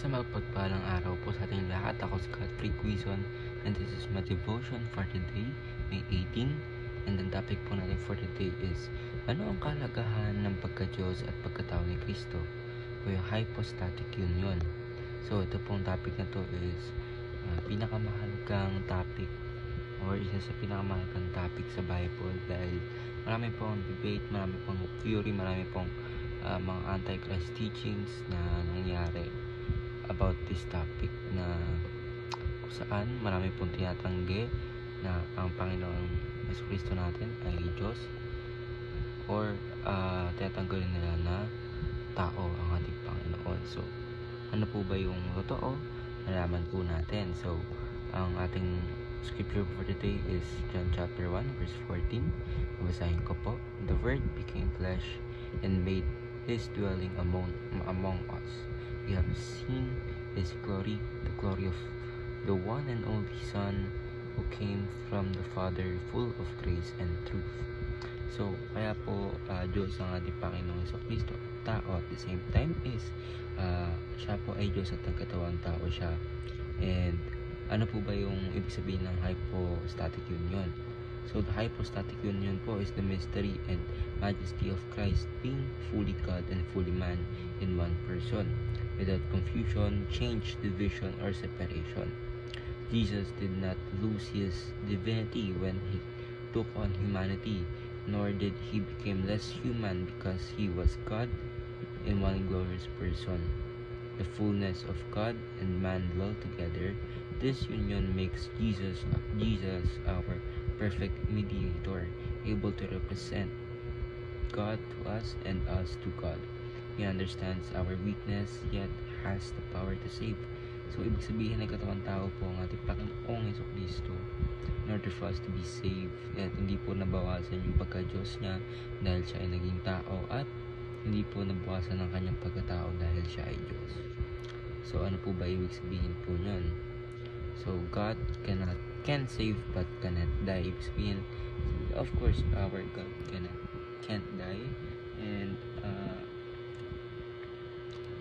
Isang mapagpalang araw po sa ating lahat. Ako si Godfrey Quizon and this is my devotion for today, May 18. And the topic po natin for today is Ano ang kalagahan ng pagka-Diyos at pagkatao ni Kristo? O yung hypostatic union. So ito pong topic na to is uh, pinakamahalagang topic or isa sa pinakamahalagang topic sa Bible dahil marami pong debate, marami pong theory, marami pong uh, mga antichrist teachings na nangyari about this topic na kung saan marami pong tinatanggi na ang Panginoong Yesu Kristo natin ay Diyos or uh, tinatanggalin nila na tao ang ating Panginoon. So, ano po ba yung totoo? Nalaman po natin. So, ang ating scripture for today is John chapter 1 verse 14. Babasahin ko po. The Word became flesh and made His dwelling among, among us. We have seen His glory, the glory of the one and only Son who came from the Father full of grace and truth. So, kaya po uh, Diyos ang ating Panginoong Iso Kristo tao at the same time is uh, siya po ay Diyos at nagkatawang tao siya. And ano po ba yung ibig sabihin ng hypostatic union? So, the hypostatic union po is the mystery and majesty of Christ being fully God and fully man in one person without confusion, change, division, or separation. Jesus did not lose his divinity when he took on humanity, nor did he become less human because he was God in one glorious person. The fullness of God and man dwell together. This union makes Jesus Jesus our perfect mediator, able to represent God to us and us to God. He understands our weakness yet has the power to save. So, ibig sabihin ay katawan tao po ang ating Panginoong Yeso Kristo in order for us to be saved at hindi po nabawasan yung pagka-Diyos niya dahil siya ay naging tao at hindi po nabawasan ng kanyang pagkatao dahil siya ay Diyos. So, ano po ba ibig sabihin po niyan? So, God cannot can save but cannot die. Ibig sabihin, of course, our God cannot can't die. And uh,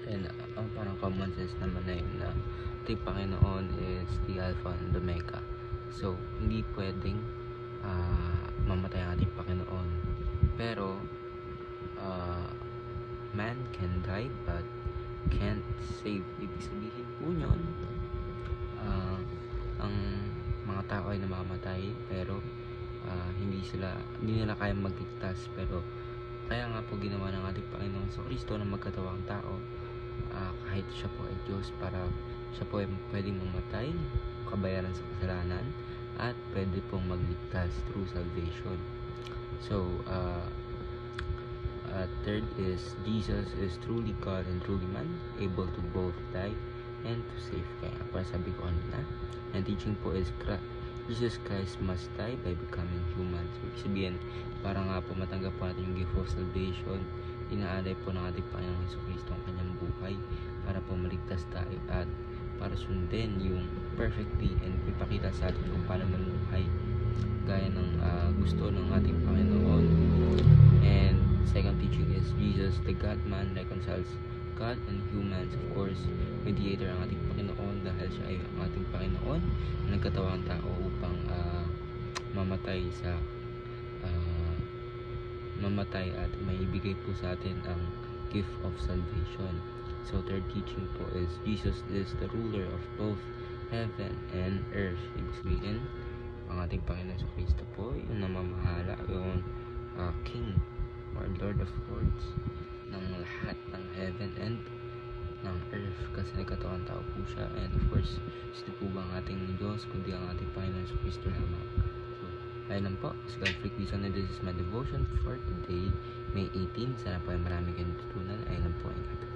and ang uh, parang common sense naman na yun na ito Panginoon is the Alpha and the Omega. So hindi pwedeng uh, mamatay ang ating Panginoon. Pero uh, man can die but can't save. Ibig sabihin po yun uh, ang mga tao ay namamatay pero uh, hindi sila hindi nila kaya magligtas pero kaya nga po ginawa ng ating Panginoon sa Kristo na magkatawang tao. Uh, kahit siya po ay Diyos para siya po ay pwedeng mamatay kabayaran sa kasalanan at pwede pong magligtas through salvation. So uh, uh, third is Jesus is truly God and truly man able to both die and to save. Kaya para sabi ko kanina and teaching po is Jesus Christ must die by becoming human. So ibig sabihin para nga po matanggap po natin yung gift of salvation inaalay po ng ating Panginoong Heso Kristo ang kanyang buhay para po maligtas tayo at para sundin yung perfectly and ipakita sa atin kung paano mamuhay gaya ng uh, gusto ng ating Panginoon. And second teaching is Jesus the God-man reconciles God and humans of course mediator ang ating Panginoon dahil siya ay ang ating Panginoon na nagkatawang tao upang uh, mamatay sa uh, mamatay at may ibigay po sa atin ang gift of salvation. So third teaching po is Jesus is the ruler of both heaven and earth. Ibig sabihin, ang ating Panginoon sa Kristo po, yung namamahala, yung uh, King or Lord of Lords ng lahat ng heaven and ng earth kasi nagkatawan tao po siya and of course hindi po ba ang ating Diyos kundi ang ating Panginoon sa Kristo lamang Ayun lang po, si Godfrey Quizon and this is my devotion for today, May 18. Sana po ay marami kayong tutunan. Ayun lang po, ingat